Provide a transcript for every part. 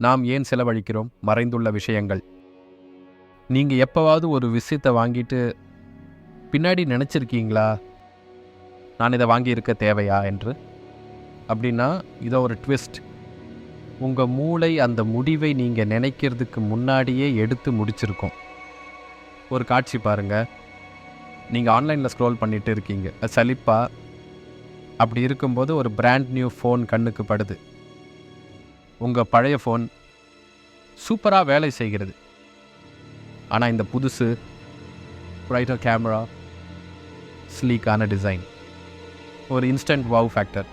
நாம் ஏன் செலவழிக்கிறோம்? மறைந்துள்ள விஷயங்கள். நீங்கள் எப்போவாவது ஒரு விஷயத்தை வாங்கிட்டு பின்னாடி நினச்சிருக்கீங்களா? நான் இதை வாங்கியிருக்க தேவையா என்று? அப்படின்னா இதோ ஒரு ட்விஸ்ட் உங்கள் மூளை அந்த முடிவை நீங்கள் நினைக்கிறதுக்கு முன்னாடியே எடுத்து முடிச்சிருக்கோம். ஒரு காட்சி பாருங்கள் நீங்கள் ஆன்லைனில் ஸ்க்ரோல் பண்ணிகிட்டு இருக்கீங்க. சலிப்பா? அப்படி இருக்கும்போது ஒரு பிராண்ட் நியூ ஃபோன் கண்ணுக்கு படுது. உங்கள் பழைய ஃபோன் சூப்பராக வேலை செய்கிறது. ஆனால் இந்த புதுசு ப்ரைட்டர் கேமரா ஸ்லீக்கான டிசைன் ஒரு இன்ஸ்டன்ட் வவ் ஃபேக்டர்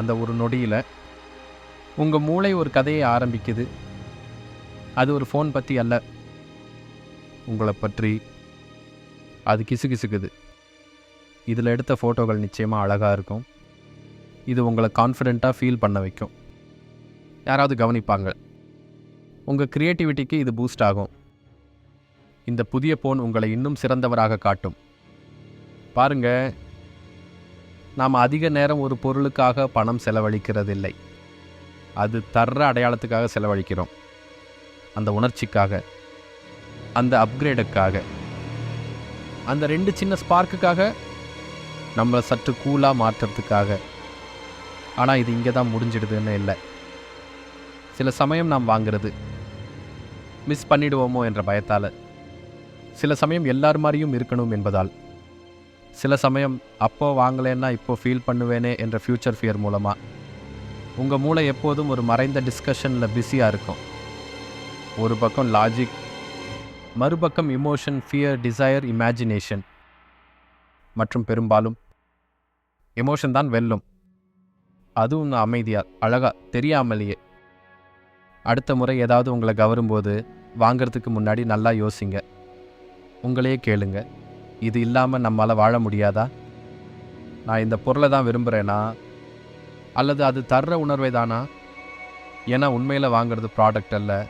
அந்த ஒரு நொடியில் உங்கள் மூளை ஒரு கதையை ஆரம்பிக்குது. அது ஒரு ஃபோன் பற்றி அல்ல. உங்களை பற்றி அது கிசுகிசுக்குது. இதில் எடுத்த ஃபோட்டோகள் நிச்சயமாக அழகாக இருக்கும். இது உங்களை கான்ஃபிடெண்ட்டாக ஃபீல் பண்ண வைக்கும். யாராவது கவனிப்பாங்க உங்கள் க்ரியேட்டிவிட்டிக்கு இது பூஸ்ட் ஆகும். இந்த புதிய போன் உங்களை இன்னும் சிறந்தவராக காட்டும். பாருங்க நாம் அதிக நேரம் ஒரு பொருளுக்காக பணம் செலவழிக்கிறதில்லை. அது தர்ற அடையாளத்துக்காக செலவழிக்கிறோம். அந்த உணர்ச்சிக்காக அந்த அப்கிரேடுக்காக அந்த ரெண்டு சின்ன ஸ்பார்க்குக்காக நம்மளை சற்று கூலாக மாற்றுறதுக்காக. ஆனால் இது இங்கே தான் முடிஞ்சிடுதுன்னு இல்லை. சில சமயம் நாம் வாங்குறது. மிஸ் பண்ணிடுவோமோ என்ற பயத்தால். சில சமயம் எல்லார் மாதிரியும் இருக்கணும் என்பதால். சில சமயம் அப்போ வாங்கலேன்னா இப்போ ஃபீல் பண்ணுவேனே என்ற ஃப்யூச்சர் ஃபியர் மூலமாக உங்கள் மூளை எப்போதும் ஒரு மறைந்த டிஸ்கஷனில் பிஸியாக இருக்கும். ஒரு பக்கம் லாஜிக் மறுபக்கம் இமோஷன் ஃபியர் டிசையர் இமேஜினேஷன் மற்றும் பெரும்பாலும் எமோஷன் தான் வெல்லும். அதுவும் அமைதியாக அழகாக தெரியாமலேயே. அடுத்த முறை ஏதாவது உங்களை கவரும்போது வாங்கிறதுக்கு முன்னாடி நல்லா யோசிங்க. உங்களையே கேளுங்க. இது இல்லாமல் நம்மளால் வாழ முடியாதா? நான் இந்த பொருளை தான் விரும்புகிறேனா அல்லது அது தர்ற உணர்வை தானா? ஏன்னா உண்மையில் வாங்குறது ப்ராடக்ட் அல்ல.